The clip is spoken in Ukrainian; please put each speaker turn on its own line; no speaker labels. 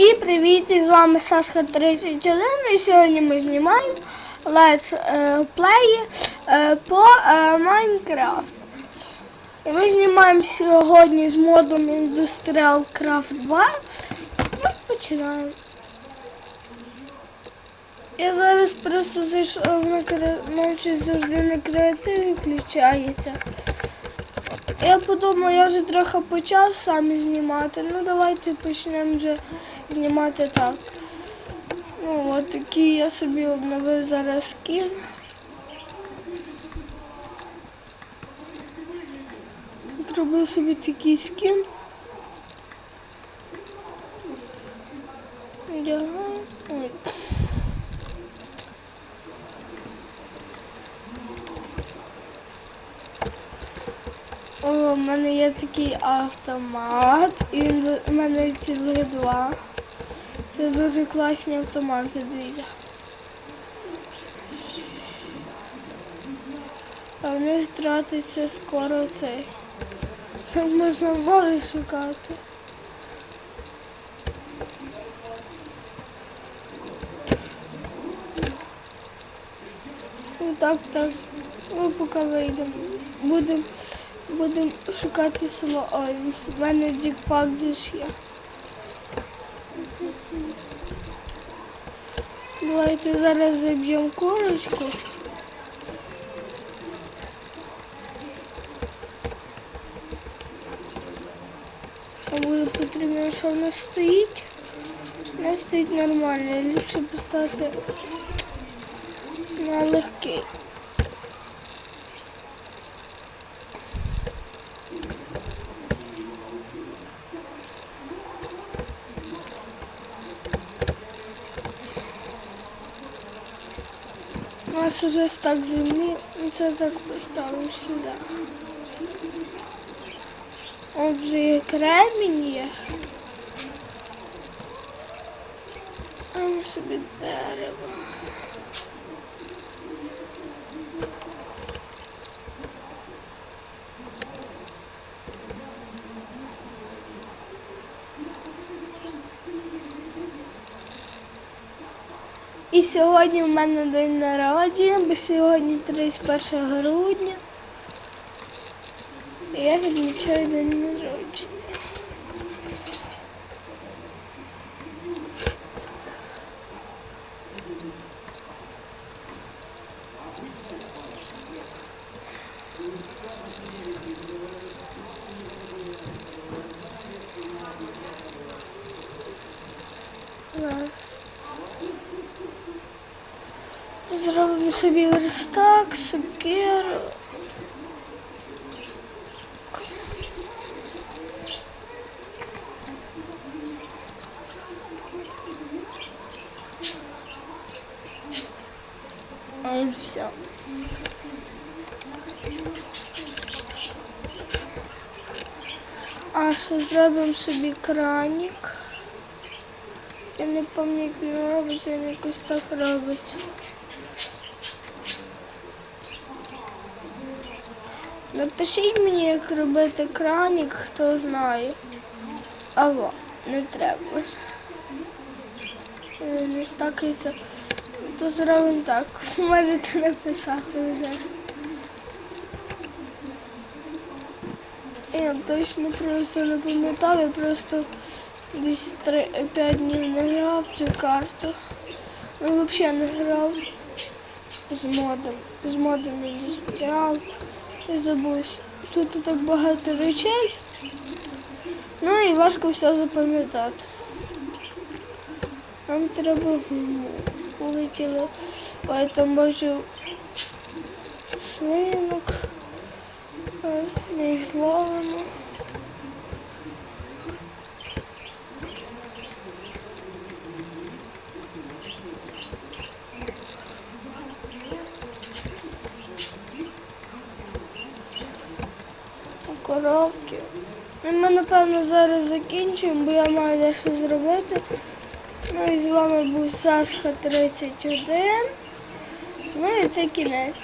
І привіт! І з вами Сасха 31 і сьогодні ми знімаємо Let's е, Play е, по е, Minecraft. І ми знімаємо сьогодні з модом Industrial Craft 2. Ми починаємо. Я зараз просто зайшов на кре... ночі завжди на креативі включається. Я подумав, я вже трохи почав самі знімати. Ну давайте почнемо вже знімати так. Ну от такий я собі обновив зараз скін. Зробив собі такий скін. Ой. У мене є такий автомат, і ви- мене цілих два. Це дуже класні автомати, дивіться. А в них тратиться скоро цей. Можна воли шукати. Ну так, так. Ну поки вийдемо. Будемо будем шукати село. Ой, в мене джекпак же ж є. Давайте зараз заб'ємо курочку. А буде потрібно, що в нас стоїть. У стоїть нормально. Ліпше поставити на легкий. Нас уже стак землі, і це так поставив сюди. Отже є кремінь є. А ми собі дерево. І сьогодні в мене день народження, бо сьогодні 31 грудня. Я відмічаю день народження. Зробимо собі верстак, сокиру. І все. А ще зробимо собі кранік. Я не пам'ятаю, як він робиться, він якось так робиться. Напишіть мені, як робити кранік, хто знає. Або не треба. Не стакається. То зробимо так. Можете написати вже. Я точно просто не пам'ятав, я просто десь 5 днів не грав цю карту. Ну, взагалі не грав з модом. З модом індустріал. Я забувся. Тут так багато речей. Ну і важко все запам'ятати. Нам треба. Полетіли. Ой, там бачу слинок. Ми їх зловимо. Коровки. І ми, напевно, зараз закінчуємо, бо я маю дещо зробити. Ну і з вами був Сасха 31. Ну і це кінець.